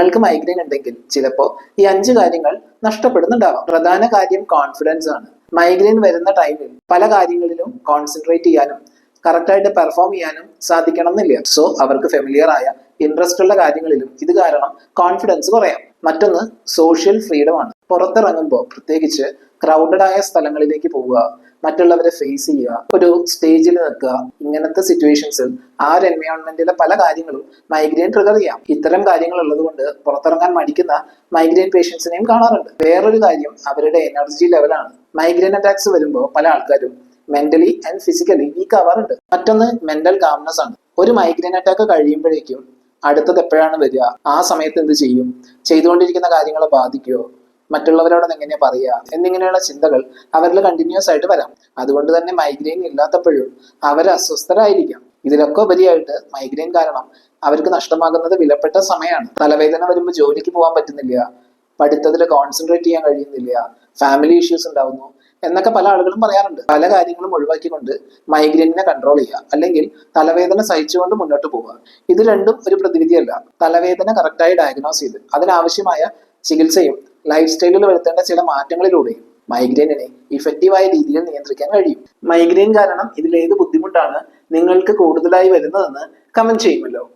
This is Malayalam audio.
നിങ്ങൾക്ക് മൈഗ്രെയിൻ ഉണ്ടെങ്കിൽ ചിലപ്പോൾ ഈ അഞ്ച് കാര്യങ്ങൾ നഷ്ടപ്പെടുന്നുണ്ടാവാം. പ്രധാന കാര്യം കോൺഫിഡൻസ് ആണ്. മൈഗ്രെയിൻ വരുന്ന ടൈമിൽ പല കാര്യങ്ങളിലും കോൺസെൻട്രേറ്റ് ചെയ്യാനും കറക്റ്റായിട്ട് പെർഫോം ചെയ്യാനും സാധിക്കണം എന്നില്ല സോ അവർക്ക് ഫെമിലിയർ ആയ ഇൻട്രസ്റ്റ് ഉള്ള കാര്യങ്ങളിലും ഇത് കാരണം കോൺഫിഡൻസ് കുറയാം. മറ്റൊന്ന് സോഷ്യൽ ഫ്രീഡം ആണ്. പുറത്തിറങ്ങുമ്പോൾ പ്രത്യേകിച്ച് ക്രൗഡഡ് ആയ സ്ഥലങ്ങളിലേക്ക് പോവുക മറ്റുള്ളവരെ ഫേസ് ചെയ്യുക ഒരു സ്റ്റേജിൽ നിൽക്കുക ഇങ്ങനത്തെ സിറ്റുവേഷൻസിൽ ആ ഒരു എൻവയോൺമെന്റിലെ പല കാര്യങ്ങളും മൈഗ്രെയിൻ ട്രിഗർ ചെയ്യാം. ഇത്തരം കാര്യങ്ങൾ ഉള്ളതുകൊണ്ട് പുറത്തിറങ്ങാൻ മടിക്കുന്ന മൈഗ്രെയിൻ പേഷ്യൻസിനെയും കാണാറുണ്ട്. വേറൊരു കാര്യം അവരുടെ എനർജി ലെവലാണ് മൈഗ്രെയിൻ അറ്റാക്സ് വരുമ്പോൾ പല ആൾക്കാരും മെന്റലി ആൻഡ് ഫിസിക്കലി വീക്ക് ആവാറുണ്ട്. മറ്റൊന്ന് മെന്റൽ കാംനെസ് ആണ്. ഒരു മൈഗ്രെയിൻ അറ്റാക്ക് കഴിയുമ്പോഴേക്കും അടുത്തത് എപ്പോഴാണ് വരിക? ആ സമയത്ത് എന്ത് ചെയ്യും? ചെയ്തുകൊണ്ടിരിക്കുന്ന കാര്യങ്ങളെ ബാധിക്കുമോ മറ്റുള്ളവരോട് എങ്ങനെ പറയുക? എന്നിങ്ങനെയുള്ള ചിന്തകൾ അവരിൽ കണ്ടിന്യൂസ് ആയിട്ട് വരാം. അതുകൊണ്ട് തന്നെ മൈഗ്രെയിൻ ഇല്ലാത്തപ്പോഴും അവർ അസ്വസ്ഥരായിരിക്കാം. ഇതിലൊക്കെ ഉപരിയായിട്ട് മൈഗ്രെയിൻ കാരണം അവർക്ക് നഷ്ടമാകുന്നത് വിലപ്പെട്ട സമയമാണ് തലവേദന വരുമ്പോൾ ജോലിക്ക് പോകാൻ പറ്റുന്നില്ല. പഠിത്തത്തിൽ കോൺസെൻട്രേറ്റ് ചെയ്യാൻ കഴിയുന്നില്ല. ഫാമിലി ഇഷ്യൂസ് ഉണ്ടാവുന്നു. എന്നൊക്കെ പല ആളുകളും പറയാറുണ്ട്. പല കാര്യങ്ങളും ഒഴിവാക്കിക്കൊണ്ട് മൈഗ്രെയിനിനെ കൺട്രോൾ ചെയ്യുക. അല്ലെങ്കിൽ തലവേദന സഹിച്ചുകൊണ്ട് മുന്നോട്ട് പോവുക. ഇത് രണ്ടും ഒരു പ്രതിവിധിയല്ല. തലവേദന കറക്റ്റായി ഡയഗ്നോസ് ചെയ്ത്. അതിനാവശ്യമായ ചികിത്സയും ലൈഫ് സ്റ്റൈലിൽ വരുത്തേണ്ട ചില മാറ്റങ്ങളിലൂടെയും മൈഗ്രെയിനിനെ ഇഫക്റ്റീവായ രീതിയിൽ നിയന്ത്രിക്കാൻ കഴിയും. മൈഗ്രെയിൻ കാരണം ഇതിലേത് ബുദ്ധിമുട്ടാണ് നിങ്ങൾക്ക് കൂടുതലായി വരുന്നതെന്ന് കമന്റ് ചെയ്യുമല്ലോ.